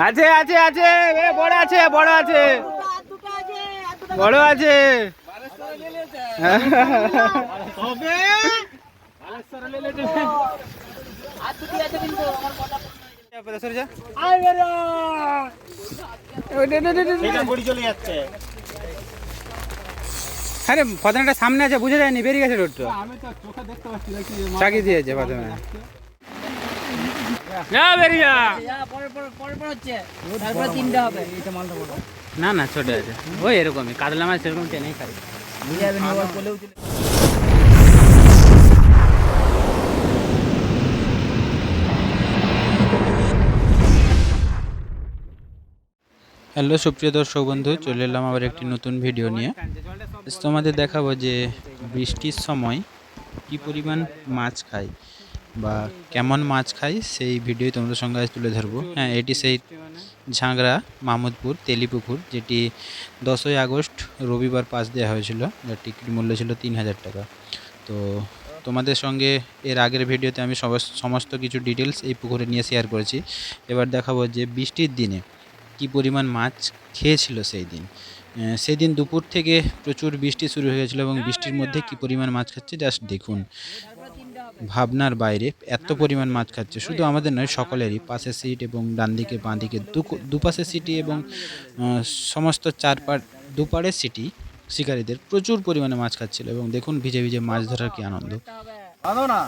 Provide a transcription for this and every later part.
আছে আছে আছে বড় আছে বড় আছে বড় আছে সরে যা। আরে ফতনাটা সামনে আছে বুঝে যায়নি বেরিয়ে গেছে রোড তো। চাকি দিয়েছে প্রথমে না বেরিয়ে যা। তারপরে তিনটা হবে। না না ছোট আছে। ওই এরকমই কাতলা মাছ সেরকম টেনেই খাই বুঝে যাবে না হ্যালো, সুপ্রিয় দর্শক বন্ধু, চলে এলাম আবার একটি নতুন ভিডিও নিয়ে। তোমাদের দেখাবো যে বৃষ্টির সময় কি পরিমাণ মাছ খায় বা কেমন মাছ খায়, সেই ভিডিও তোমাদের সঙ্গে আজ তুলে ধরবো। হ্যাঁ এটি সেই ঝাংরা মাহমুদপুর তেলিপুকুর, যেটি দশই আগস্ট, রবিবার পাস দেওয়া হয়েছিল। যার টিকিট মূল্য ছিল তিন হাজার টাকা। তো তোমাদের সঙ্গে এর আগের ভিডিওতে আমি সমস- সমস্ত কিছু ডিটেলস এই পুকুরে নিয়ে শেয়ার করেছি। এবার দেখাবো যে বৃষ্টির দিনে কি পরিমাণ মাছ খেয়েছিল সেই দিন সেদিন দুপুর থেকে প্রচুর বৃষ্টি শুরু হয়ে এবং বৃষ্টির মধ্যে কি পরিমাণ মাছ খাচ্ছে জাস্ট দেখুন। ভাবনার বাইরে এত পরিমাণ মাছ খাচ্ছে, শুধু আমাদের নয়, সকলেরই। পাশের সিট এবং ডান দিকে, বাঁ দিকে দুপাশের সিটি এবং সমস্ত চার পার দুপাড়ের সিটি শিকারীদের প্রচুর পরিমাণে মাছ খাচ্ছিল এবং দেখুন ভিজে ভিজে মাছ ধরার কি আনন্দ না?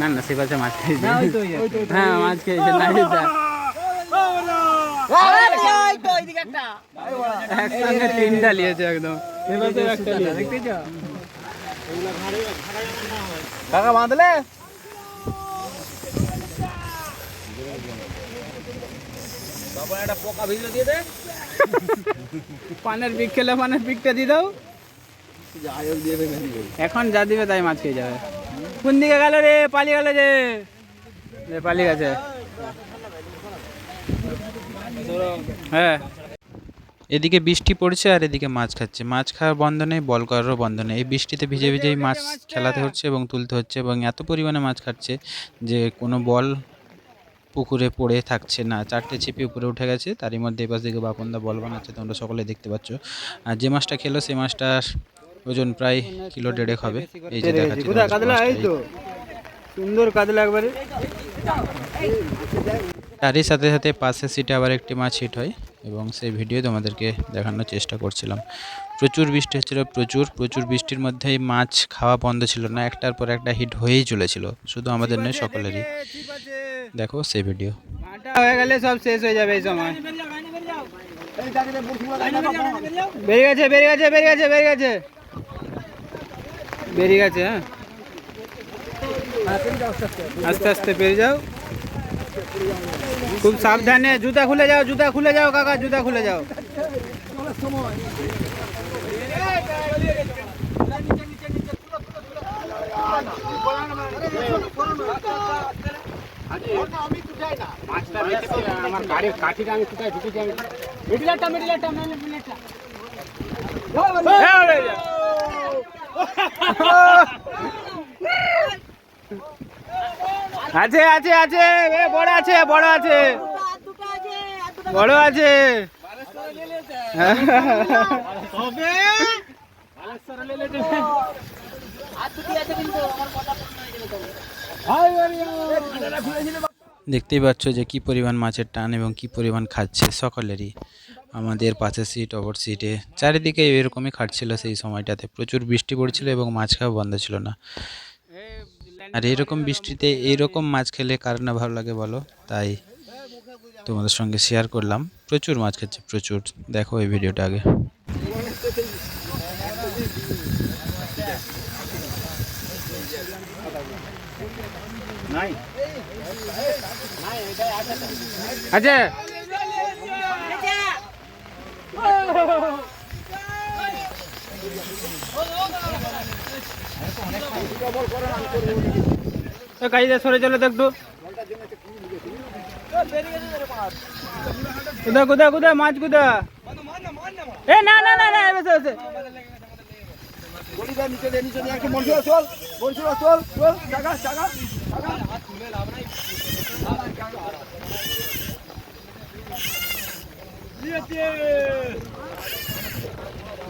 না সে পাশে মাছ খেয়েছে। হ্যাঁ মাছ খেয়েছে না একসঙ্গে তিনটা নিয়েছে একদম। কাকা বাঁধলে পানের পিক খেলে পানের পিকটা দিয়ে দাও। এখন যা দিবে তাই মাছ খেয়ে যাবে। কোন দিকে গেল রে? পালিয়ে গেল যে। রে, পালিয়ে গেছে। হ্যাঁ। এদিকে বৃষ্টি পড়ছে আর এদিকে মাছ খাচ্ছে। মাছ খাওয়ার বন্ধ নেই বল করারও বন্ধ নেই। এই বৃষ্টিতে ভিজে ভিজেই মাছ খেলাতে হচ্ছে এবং তুলতে হচ্ছে এবং এত পরিমাণে মাছ খাচ্ছে যে কোনো বল পুকুরে পড়ে থাকছে না। চারটে ছিপি উপরে উঠে গেছে তারই মধ্যে এপাশ দিকে বাপনদা বল বানাচ্ছে তোমরা সকলে দেখতে পাচ্ছ। আর যে মাছটা খেলো সেই মাছটার ওজন প্রায় কিলো দেড়েক হবে। এই যে দেখাচ্ছি সুন্দর কাতলা একবারে। তারই সাথে সাথে পাশের সিটে আবার একটি মাছ হিট হয় এবং সেই ভিডিও তোমাদেরকে দেখানোর চেষ্টা করছিলাম। প্রচুর বৃষ্টি হচ্ছিল প্রচুর প্রচুর বৃষ্টির মধ্যেই মাছ খাওয়া বন্ধ ছিল না। একটার পর একটা হিট হয়েই চলেছিল শুধু আমাদের নয় সকলেরই। দেখো সেই ভিডিও হয়ে গেলে সব শেষ হয়ে যাবে এই সময়। বেরিয়ে গেছে বেরিয়ে গেছে বেরিয়ে গেছে বেরিয়ে গেছে। বেরিয়ে গেছে হ্যাঁ? আস্তে আস্তে পেরিয়ে যাও। খুব সাবধানে জুতা খুলে যাও জুতা খুলে যাও কাকা জুতা খুলে যাও। আমার গাড়ির কাঠিটা আমি কোথায় ঢুকেছি আমি মিডিলারটা মিডিলারটা মিডিলারটা আছে আছে আছে, এ, বড় আছে বড় আছে। বড় আছে। দেখতেই পাচ্ছ যে কি পরিমাণ মাছের টান এবং কি পরিমাণ খাচ্ছে সকলেরই। আমাদের পাশের সিট অপর সিটে চারিদিকে এরকমই খাটছিল সেই সময়টাতে। প্রচুর বৃষ্টি পড়ছিল এবং মাছ খাওয়া বন্ধ ছিল না। আর এইরকম বৃষ্টিতে এইরকম মাছ খেলে কার না ভালো লাগে বলো? তাই তোমাদের সঙ্গে শেয়ার করলাম। প্রচুর মাছ খাচ্ছে প্রচুর। দেখো এই ভিডিওটা আগে। আছে কাজে সরে চলো তো। একটু কোথায় কোথায় কোথায়? মাছ কোথায়? এ, না না না না এসে এসে বলি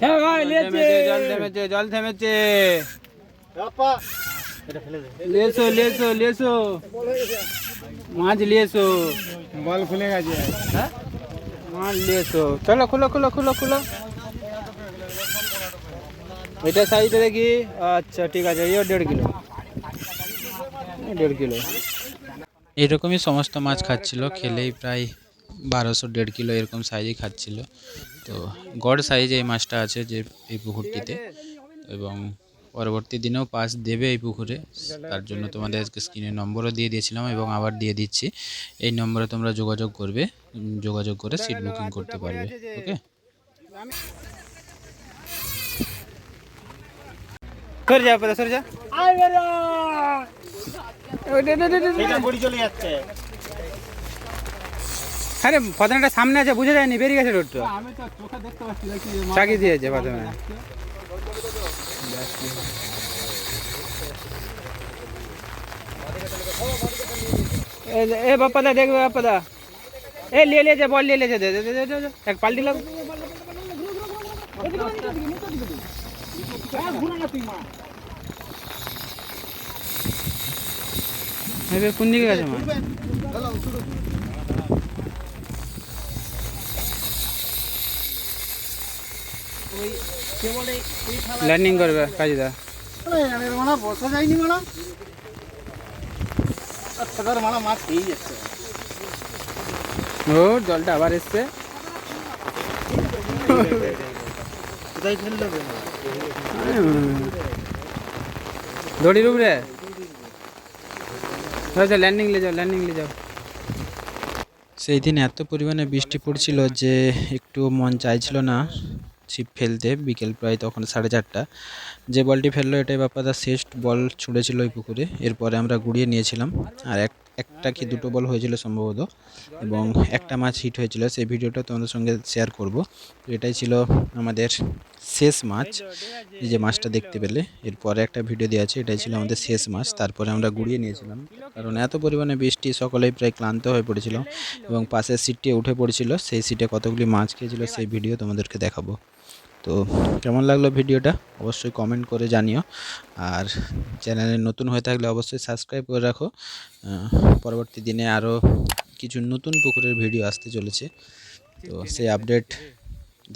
হ্যাঁ ভাই জল থেমেছে জল থেমেছে লেসো লেসো লেসো মাছ লিয়েছো বল খুলে গেছে। মাছ লিয়েছো চলো খুলো খুলো খুলো খুলো। এটা সাইজটা দেখি। আচ্ছা ঠিক আছে ইও দেড় কিলো। দেড় কিলো। এরকমই সমস্ত মাছ খাচ্ছিল খেলেই প্রায় বারোশো দেড় কিলো এরকম সাইজই খাচ্ছিল। তো গড় সাইজে এই মাছটা আছে যে এই পুকুরটিতে এবং পরবর্তী দিনেও পাস দেবে এই পুকুরে। তার জন্য তোমাদের আজকে স্ক্রিনে নম্বরও দিয়ে দিয়েছিলাম এবং আবার দিয়ে দিচ্ছি। এই নম্বরে তোমরা যোগাযোগ করবে যোগাযোগ করে সিট বুকিং করতে পারবে ওকে সরে যা সরে যা। চলে যাচ্ছে। আরে প্রথমটা সামনে আছে বুঝে যায়নি বেরিয়ে গেছে রোডটা আমি তো চোখে দেখতে পাচ্ছি চাকি দিয়েছে প্রথমে এ বাপ্পা দা দেখবে বাপ্পা দা এ লিয়ে লিয়েছে বল লিয়ে লিয়েছে দে দে দে, দে দে, দে এক পাল্টি লাগ কোন দিকে গেছে মাছ ল্যান্ডিং করবে থাকার মানা মাছ যাচ্ছে ও জলটা আবার এসছে। দড়ির উপরে ল্যান্ডিং লে যাও ল্যান্ডিং লে যাও সেই দিন এত পরিমাণে বৃষ্টি পড়ছিল যে একটু মন চাইছিল না। ছিপ ফেলতে বিকেল প্রায় তখন সাড়ে চারটা। যে বলটি ফেলল এটাই বাপ্পাদার শেষ বল ছুঁড়েছিল ওই পুকুরে। এরপরে আমরা গুড়িয়ে নিয়েছিলাম। আর এক, একটা কি দুটো বল হয়েছিল সম্ভবত। এবং একটা মাছ হিট হয়েছিল। সেই ভিডিওটা তোমাদের সঙ্গে শেয়ার করব। এটাই ছিল আমাদের শেষ মাছ যে মাছটা দেখতে পেলে। এরপরে একটা ভিডিও দেওয়া আছে। এটাই ছিল আমাদের শেষ মাছ তারপরে আমরা গুড়িয়ে নিয়েছিলাম। কারণ এত পরিমাণে বৃষ্টি সকলেই প্রায় ক্লান্ত হয়ে পড়েছিল। এবং পাশের সিটটি উঠে পড়েছিল। সেই সিটে কতগুলি মাছ খেয়েছিল সেই ভিডিও তোমাদেরকে দেখাবো। তো কেমন লাগল ভিডিওটা? অবশ্যই কমেন্ট করে জানিও। আর চ্যানেলে নতুন হয়ে থাকলে অবশ্যই সাবস্ক্রাইব করে রাখো। পরবর্তী দিনে আরও কিছু নতুন পুকুরের ভিডিও আসতে চলেছে। তো সেই আপডেট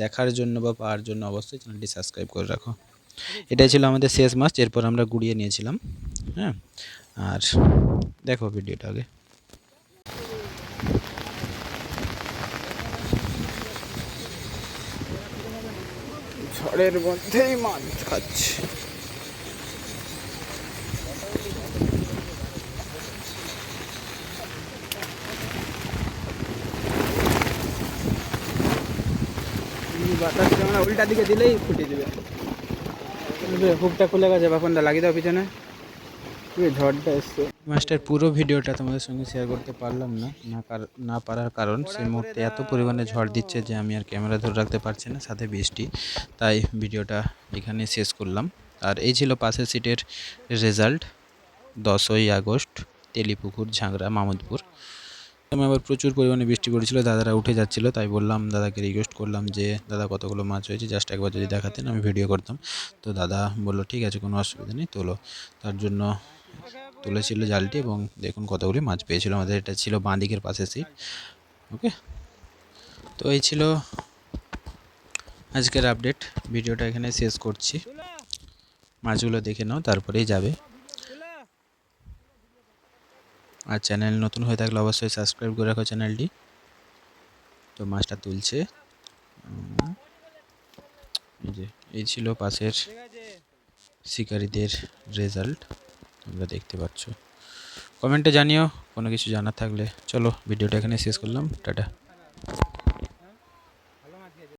দেখার জন্য বা পাওয়ার জন্য অবশ্যই চ্যানেলটি সাবস্ক্রাইব করে রাখো। এটাই ছিল আমাদের শেষ মাস এরপর আমরা গুড়িয়ে নিয়েছিলাম। হ্যাঁ আর দেখো ভিডিওটা আগে। ঝড়ের মধ্যেই মাছ খাচ্ছে। এই বাতাসটা মানে উল্টা দিকে দিলেই ফুটে দেবে হুকটা খুলে গেছে বাপনটা লাগিয়ে দাও পিছনে। এই ঝড়টা এসছে। মাছটার পুরো ভিডিওটা তোমাদের সঙ্গে শেয়ার করতে পারলাম না না পারার কারণ। সেই মুহূর্তে এত পরিমাণে ঝড় দিচ্ছে যে আমি আর ক্যামেরা ধরে রাখতে পারছি না, সাথে বৃষ্টি। তাই ভিডিওটা এখানে শেষ করলাম। আর এই ছিল পাশের সিটের রেজাল্ট দশই আগস্ট, তেলিপুকুর ঝাংরা মামুদপুর। আমি আবার প্রচুর পরিমাণে বৃষ্টি পড়েছিল, দাদারা উঠে যাচ্ছিল, তাই বললাম, দাদাকে রিকোয়েস্ট করলাম যে, দাদা, কতগুলো মাছ হয়েছে? জাস্ট একবার যদি দেখাতেন, আমি ভিডিও করতাম। তো দাদা বলল, ঠিক আছে, কোনো অসুবিধা নেই, তোলো। তার জন্য তুলেছিল জালটি এবং দেখুন কতগুলি মাছ পেয়েছিল আমাদের। এটা ছিল বাঁ দিকের পাশে সিট ওকে তো এই ছিল আজকের আপডেট ভিডিওটা এখানে শেষ করছি। মাছগুলো দেখে নাও, তারপরেই যাবে। আর চ্যানেল নতুন হয়ে থাকলে অবশ্যই সাবস্ক্রাইব করে রাখো চ্যানেলটি তো মাছটা তুলছে। এই এই ছিল পাশের শিকারীদের রেজাল্ট তোমরা দেখতে পাচ্ছ। কমেন্টে জানিও, কোনো কিছু জানার থাকলে। চলো, ভিডিওটা এখানে শেষ করলাম। টাটা।